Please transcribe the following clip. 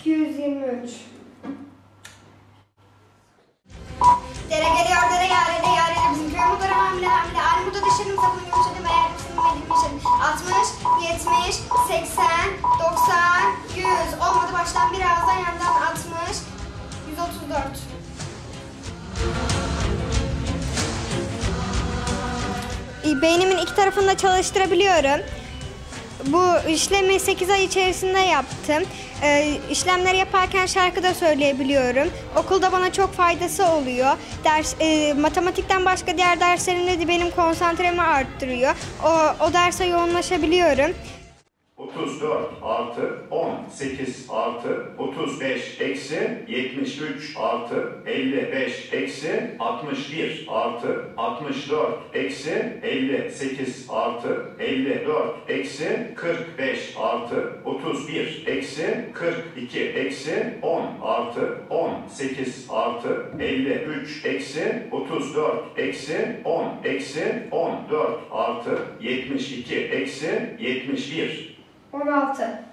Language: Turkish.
3 Dere geliyor dere yare de yare de bizim köy muhtarı hamile hamile Ali burada dışarı sapını yumuşadım eğer bizim bilmişim 60, 70, 80, 90, 100 olmadı baştan birazdan yandan 60, 134 Beynimin iki tarafını da çalıştırabiliyorum. Bu işlemi 8 ay içerisinde yaptım. Ee, işlemleri yaparken şarkı da söyleyebiliyorum. Okulda bana çok faydası oluyor. Ders e, matematikten başka diğer derslerimde de benim konsantremi arttırıyor. O, o derse yoğunlaşabiliyorum. 34 artı 18 artı 35 eksi 73 artı 55 eksi 61 artı 64 eksi 58 artı 54 eksi 45 artı 31 eksi 42 eksi 10 artı 18 artı 53 eksi 34 eksi 10 eksi 14 artı 72 eksi 71 16